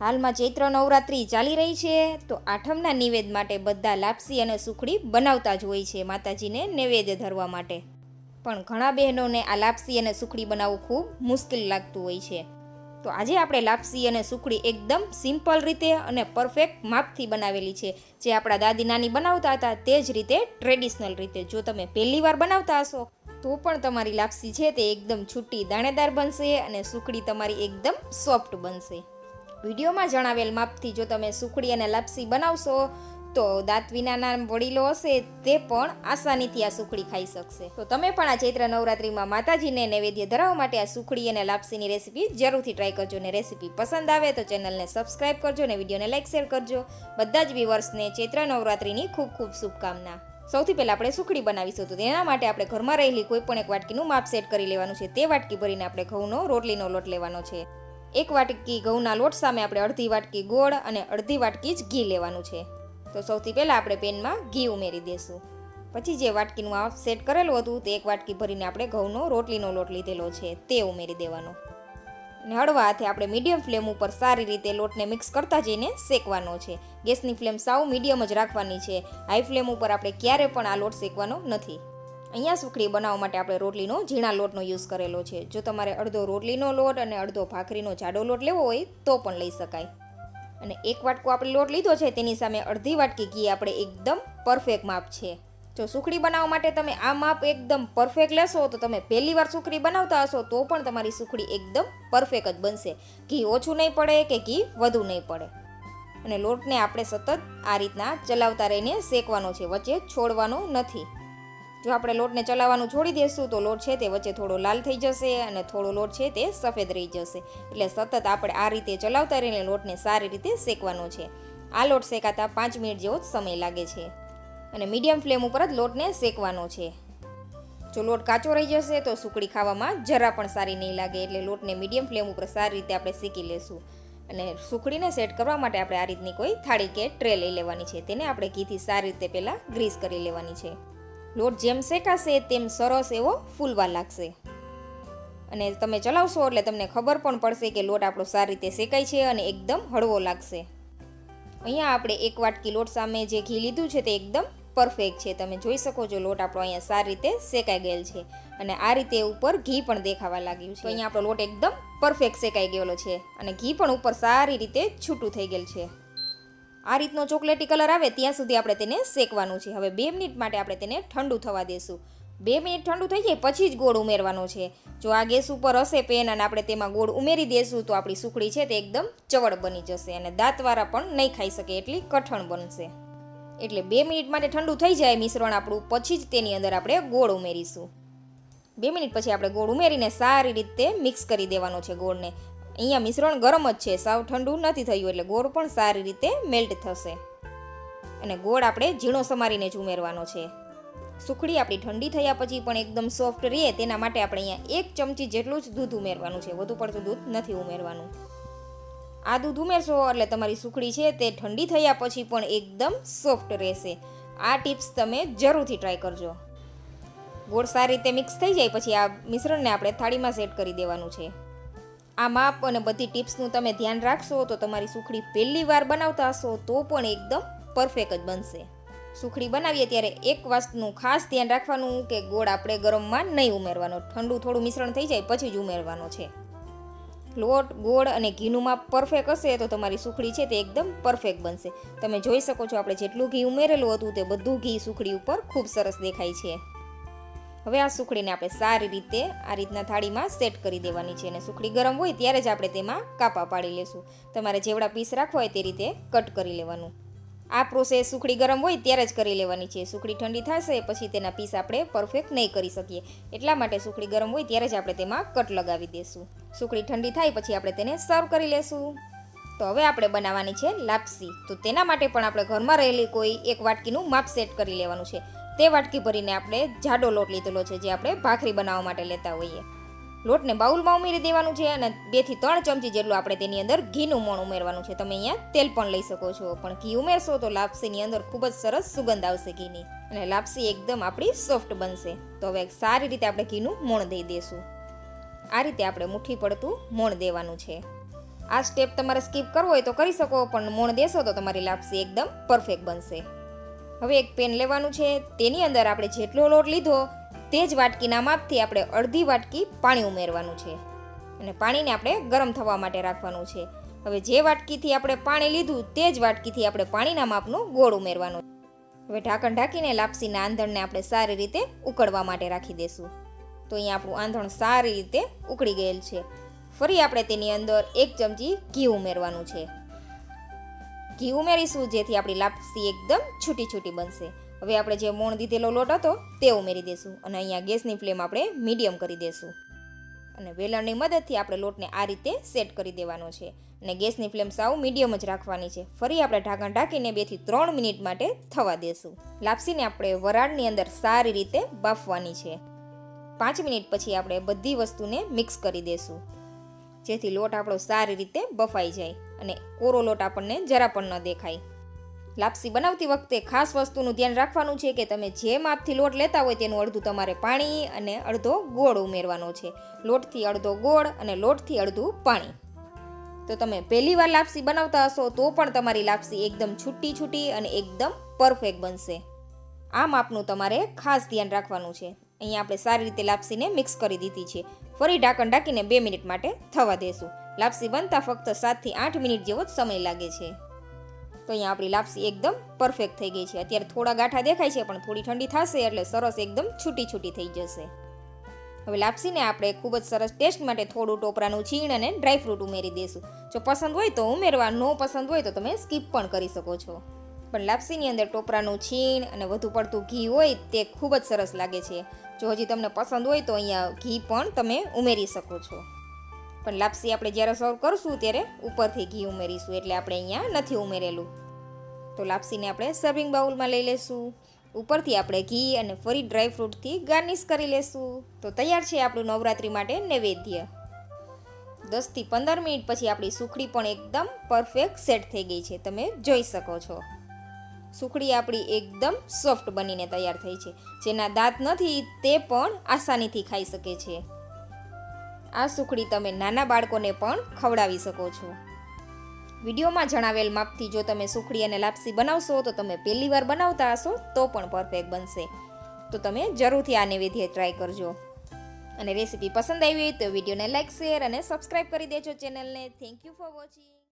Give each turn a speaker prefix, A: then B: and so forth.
A: હાલમાં ચૈત્ર નવરાત્રિ ચાલી રહી છે, તો આઠમના નિવેદ માટે બધા લાપસી અને સુખડી બનાવતા જ હોય છે માતાજીને નૈવેદ્ય ધરવા માટે. પણ ઘણા બહેનોને આ લાપસી અને સુખડી બનાવવું ખૂબ મુશ્કેલ લાગતું હોય છે. તો આજે આપણે લાપસી અને સુખડી એકદમ સિમ્પલ રીતે અને પરફેક્ટ માપથી બનાવેલી છે. જે આપણા દાદી નાની બનાવતા હતા તે જ રીતે ટ્રેડિશનલ રીતે. જો તમે પહેલી વાર બનાવતા હશો, તો પણ તમારી લાપસી છે તે એકદમ છૂટી દાણેદાર બનશે અને સુખડી તમારી એકદમ સોફ્ટ બનશે. વિડીયોમાં જણાવેલ માપથી જો તમે સુખડી અને લાપસી બનાવશો, તો દાંત વિનાના વડીલો હશે, તે પણ આસાનીથી આ સુખડી ખાઈ શકશે. તો તમે પણ આ ચૈત્ર નવરાત્રિમાં માતાજીને નૈવેદ્ય ધરાવવા માટે આ સુખડી અને લાપસીની રેસીપી જરૂરથી ટ્રાય કરજો અને રેસીપી પસંદ આવે તો ચેનલને સબસ્ક્રાઈબ કરજો અને વિડીયોને લાઇક શેર કરજો. બધા જ વ્યુવર્સને ચૈત્ર નવરાત્રિની ખૂબ ખૂબ શુભકામના. સૌથી પહેલાં આપણે સુખડી બનાવીશું તો તેના માટે આપણે ઘરમાં રહેલી કોઈ પણ એક વાટકીનું માપ સેટ કરી લેવાનું છે. તે વાટકી ભરીને આપણે ઘઉંનો રોટલીનો લોટ લેવાનો છે. એક વાટકી ઘઉંના લોટ સામે આપણે અડધી વાટકી ગોળ અને અડધી વાટકી જ ઘી લેવાનું છે. તો સૌથી પહેલાં આપણે પેનમાં ઘી ઉમેરી દઈશું પછી જે વાટકીનું આ સેટ કરેલું હતું તે એક વાટકી ભરીને આપણે ઘઉંનો, રોટલીનો લોટ લીધેલો છે, તે ઉમેરી દેવાનો. અને હળવા હાથે આપણે મીડિયમ ફ્લેમ ઉપર સારી રીતે લોટને મિક્સ કરતા જઈને શેકવાનો છે. ગેસની ફ્લેમ સાવ મીડિયમ જ રાખવાની છે. હાઈ ફ્લેમ ઉપર આપણે ક્યારે પણ આ લોટ શેકવાનો નથી. અહીંયા સુખડી બનાવવા માટે આપણે રોટલીનો ઝીણા લોટનો યુઝ કરેલો છે. જો તમારે અડધો રોટલીનો લોટ અને અડધો ભાખરીનો જાડો લોટ લેવો હોય, તો પણ લઈ શકાય. અને એક વાટકો આપણે લોટ લીધો છે, તેની સામે અડધી વાટકી ઘી આપણે એકદમ પરફેક્ટ માપ છે. જો સુખડી બનાવવા માટે તમે આ માપ એકદમ પરફેક્ટ લેશો, તો તમે પહેલી વાર સુખડી બનાવતા હશો, તો પણ તમારી સુખડી એકદમ પરફેક્ટ જ બનશે. ઘી ઓછું નહીં પડે કે ઘી વધુ નહીં પડે. અને લોટને આપણે સતત આ રીતના ચલાવતા રહીને શેકવાનો છે, વચ્ચે છોડવાનો નથી. જો આપણે લોટને ચલાવવાનું છોડી દેશું, તો લોટ છે તે વચ્ચે થોડો લાલ થઈ જશે અને થોડો લોટ છે તે સફેદ રહી જશે. એટલે સતત આપણે આ રીતે ચલાવતા રહીને લોટને સારી રીતે શેકવાનો છે. આ લોટ શેકાતા પાંચ મિનિટ જેવો જ સમય લાગે છે. અને મીડિયમ ફ્લેમ ઉપર જ લોટને શેકવાનો છે. જો લોટ કાચો રહી જશે, તો સુકડી ખાવામાં જરા પણ સારી નહીં લાગે, એટલે લોટને મીડિયમ ફ્લેમ ઉપર સારી રીતે આપણે શેકી લેશું. અને સુખડીને સેટ કરવા માટે આપણે આ રીતની કોઈ થાળી કે ટ્રે લઈ લેવાની છે. તેને આપણે ઘીથી સારી રીતે પહેલાં ગ્રીસ કરી લેવાની છે. લોટ જેમ શેકાશે તેમ સરસ એવો ફૂલવા લાગશે. અને તમે ચલાવશો એટલે તમને ખબર પણ પડશે કે લોટ આપણો સારી રીતે શેકાય છે અને એકદમ હળવો લાગશે. અહીંયા આપણે એક વાટકી લોટ સામે જે ઘી લીધું છે તે એકદમ પરફેક્ટ છે. તમે જોઈ શકો છો લોટ આપણો અહીંયા સારી રીતે શેકાઈ ગયેલ છે અને આ રીતે ઉપર ઘી પણ દેખાવા લાગ્યું છે. અહીંયા આપણો લોટ એકદમ પરફેક્ટ શેકાઈ ગયેલો છે અને ઘી પણ ઉપર સારી રીતે છૂટું થઈ ગયેલ છે. આ રીતનો ચોકલેટી કલર આવે ત્યાં સુધી આપણે તેને શેકવાનું છે. હવે બે મિનિટ માટે આપણે તેને ઠંડુ થવા દેશું. બે મિનિટ ઠંડુ થઈ જાય પછી જ ગોળ ઉમેરવાનો છે. જો આ ગેસ ઉપર હશે પેન અને આપણે તેમાં ગોળ ઉમેરી દેશું તો આપણી સુખડી છે તે એકદમ ચવડ બની જશે અને દાંતવાળા પણ નહીં ખાઈ શકે એટલી કઠણ બનશે. એટલે બે મિનિટ માટે ઠંડુ થઈ જાય મિશ્રણ આપણું, પછી જ તેની અંદર આપણે ગોળ ઉમેરીશું. બે મિનિટ પછી આપણે ગોળ ઉમેરીને સારી રીતે મિક્સ કરી દેવાનો છે ગોળને. અહીંયા મિશ્રણ ગરમ જ છે. સાવ ઠંડુ નથી થયું એટલે ગોળ પણ સારી રીતે મેલ્ટ થશે. અને ગોળ આપણે ઝીણો સમારીને જ ઉમેરવાનો છે. સુખડી આપણી ઠંડી થયા પછી પણ એકદમ સોફ્ટ રહે. તેના માટે આપણે અહીંયા એક ચમચી જેટલું જ દૂધ ઉમેરવાનું છે. વધુ પડતું દૂધ નથી ઉમેરવાનું. આ દૂધ ઉમેરશો એટલે તમારી સુખડી છે તે ઠંડી થયા પછી પણ એકદમ સોફ્ટ રહેશે. આ ટિપ્સ તમે જરૂરથી ટ્રાય કરજો. ગોળ સારી રીતે મિક્સ થઈ જાય પછી આ મિશ્રણને આપણે થાળીમાં સેટ કરી દેવાનું છે. આ માપ અને બધી ટિપ્સનું તમે ધ્યાન રાખશો તો તમારી સુખડી પહેલી વાર બનાવતા હશો તો પણ એકદમ પરફેક્ટ જ બનશે. સુખડી બનાવીએ ત્યારે એક વસ્તુનું ખાસ ધ્યાન રાખવાનું કે ગોળ આપણે ગરમમાં નહીં ઉમેરવાનો. ઠંડુ થોડું મિશ્રણ થઈ જાય પછી જ ઉમેરવાનો છે. લોટ, ગોળ અને ઘીનું માપ પરફેક્ટ હશે તો તમારી સુખડી છે તે એકદમ પરફેક્ટ બનશે. તમે જોઈ શકો છો આપણે જેટલું ઘી ઉમેરેલું હતું તે બધું ઘી સુખડી ઉપર ખૂબ સરસ દેખાય છે. હવે આ સુખડીને આપણે સારી રીતે આ રીતના થાળીમાં સેટ કરી દેવાની છે. અને સુખડી ગરમ હોય ત્યારે જ આપણે તેમાં કાપા પાડી લેશું. તમારે જેવડા પીસ રાખવા હોય તે રીતે કટ કરી લેવાનું. આ પ્રોસેસ સુખડી ગરમ હોય ત્યારે જ કરી લેવાની છે. સુખડી ઠંડી થશે પછી તેના પીસ આપણે પરફેક્ટ નહીં કરી શકીએ. એટલા માટે સુખડી ગરમ હોય ત્યારે જ આપણે તેમાં કટ લગાવી દઈશું સુખડી ઠંડી થાય પછી આપણે તેને સર્વ કરી લેશું. તો હવે આપણે બનાવવાની છે લાપસી. તો તેના માટે પણ આપણે ઘરમાં રહેલી કોઈ એક વાટકીનું માપ સેટ કરી લેવાનું છે. તે વાટકી ભરીને આપણે જાડો લોટ લીધેલો છે, જે આપણે ભાખરી બનાવવા માટે લેતા હોઈએ. લોટને બાઉલમાં ઉમેરી દેવાનું છે અને બેથી ત્રણ ચમચી જેટલું આપણે તેની અંદર ઘીનું મોણ ઉમેરવાનું છે. તમે અહીંયા તેલ પણ લઈ શકો છો, પણ ઘી ઉમેરશો તો લાપસીની અંદર ખૂબ જ સરસ સુગંધ આવશે ઘીની અને લાપસી એકદમ આપણી સોફ્ટ બનશે. તો હવે સારી રીતે આપણે ઘીનું મોણ દઈ દઈશું આ રીતે આપણે મુઠ્ઠી પડતું મોણ દેવાનું છે. આ સ્ટેપ તમારે સ્કીપ કરવો હોય તો કરી શકો, પણ મોણ દેશો તો તમારી લાપસી એકદમ પરફેક્ટ બનશે. હવે એક પેન લેવાનું છે. તેની અંદર આપણે જેટલો લોટ લીધો તે જ વાટકીના માપથી આપણે અડધી વાટકી પાણી ઉમેરવાનું છે. અને પાણીને આપણે ગરમ થવા માટે રાખવાનું છે. હવે જે વાટકીથી આપણે પાણી લીધું તે જ વાટકીથી આપણે પાણીના માપનું ગોળ ઉમેરવાનું. હવે ઢાંકણ ઢાંકીને લાપસીના આંધણને આપણે સારી રીતે ઉકળવા માટે રાખી દેશું. તો અહીંયા આપણું આંધણ સારી રીતે ઉકળી ગયેલ છે. ફરી આપણે તેની અંદર એક ચમચી ઘી ઉમેરવાનું છે. ઘી ઉમેરીશું, જેથી આપણી લાપસી એકદમ છૂટી છૂટી બનશે. હવે આપણે જે મોણ દીધેલો લોટ હતો, તે ઉમેરી દેશું અને અહીંયા ગેસની ફ્લેમ આપણે મીડિયમ કરી દેશું. અને વેલણની મદદથી આપણે લોટને આ રીતે સેટ કરી દેવાનો છે. અને ગેસની ફ્લેમ સાવ મીડિયમ જ રાખવાની છે. ફરી આપણે ઢાંકણ ઢાંકીને બેથી ત્રણ મિનિટ માટે થવા દેશું. લાપસીને આપણે વરાળની અંદર સારી રીતે બાફવાની છે. પાંચ મિનિટ પછી આપણે બધી વસ્તુને મિક્સ કરી દેશું. જેથી લોટ આપણો સારી રીતે બફાઈ જાય અને કોરો લોટ આપણને જરા પણ ન દેખાય. લાપસી બનાવતી વખતે ખાસ વસ્તુનું ધ્યાન રાખવાનું છે કે તમે જે માપથી લોટ લેતા હોય તેનું અડધું તમારે પાણી અને અડધો ગોળ ઉમેરવાનો છે. લોટથી અડધો ગોળ અને લોટથી અડધું પાણી. તો તમે પહેલી વાર લાપસી બનાવતા હશો તો પણ તમારી લાપસી એકદમ છૂટી છૂટી અને એકદમ પરફેક્ટ બનશે. આ માપનું તમારે ખાસ ધ્યાન રાખવાનું છે. અહીંયા આપણે સારી રીતે લાપસીને મિક્સ કરી દીધી છે. ફરી ઢાંકણ ઢાંકીને બે મિનિટ માટે થવા દેશું. લાપસી બનતા ફક્ત સાતથી આઠ મિનિટ જેવો જ સમય લાગે છે. તો અહીંયા આપણી લાપસી એકદમ પરફેક્ટ થઈ ગઈ છે. અત્યારે થોડા ગાંઠા દેખાય છે, પણ થોડી ઠંડી થશે એટલે સરસ એકદમ છૂટી છૂટી થઈ જશે. હવે લાપસીને આપણે ખૂબ જ સરસ ટેસ્ટ માટે થોડું ટોપરાનું છીણ અને ડ્રાયફ્રૂટ ઉમેરી દઈશું જો પસંદ હોય તો ઉમેરવા, ન પસંદ હોય તો તમે સ્કીપ પણ કરી શકો છો. પણ લાપસીની અંદર ટોપરાનું છીણ અને વધુ પડતું ઘી હોય તે ખૂબ જ સરસ લાગે છે. જો હજી તમને પસંદ હોય તો અહીંયા ઘી પણ તમે ઉમેરી શકો છો. પણ લાપસી આપણે જ્યારે સર્વ કરશું ત્યારે ઉપરથી ઘી ઉમેરીશું એટલે આપણે અહીંયા નથી ઉમેરેલું. તો લાપસીને આપણે સર્વિંગ બાઉલમાં લઈ લેશું. ઉપરથી આપણે ઘી અને ફરી ડ્રાયફ્રૂટથી ગાર્નિશ કરી લેશું. તો તૈયાર છે આપણું નવરાત્રિ માટે નૈવેદ્ય. દસથી પંદર મિનિટ પછી આપણી સુખડી પણ એકદમ પરફેક્ટ સેટ થઈ ગઈ છે. તમે જોઈ શકો છો. સુખડી આપણી એકદમ સોફ્ટ બનીને તૈયાર થઈ છે. જેના દાંત નથી, તે પણ આસાનીથી ખાઈ શકે છે. આ સુખડી તમે નાના બાળકોને પણ ખવડાવી શકો છો. વિડીયોમાં જણાવેલ માપથી જો તમે સુખડી અને લાપસી બનાવશો, તો તમે પહેલી વાર બનાવતા હશો, તો પણ પરફેક્ટ બનશે. તો તમે જરૂરથી આ નૈવેદ્ય ટ્રાય કરજો. અને રેસીપી પસંદ આવી હોય તો વિડીયોને લાઇક શેર અને સબસ્ક્રાઈબ કરી દેજો ચેનલને. Thank you for watching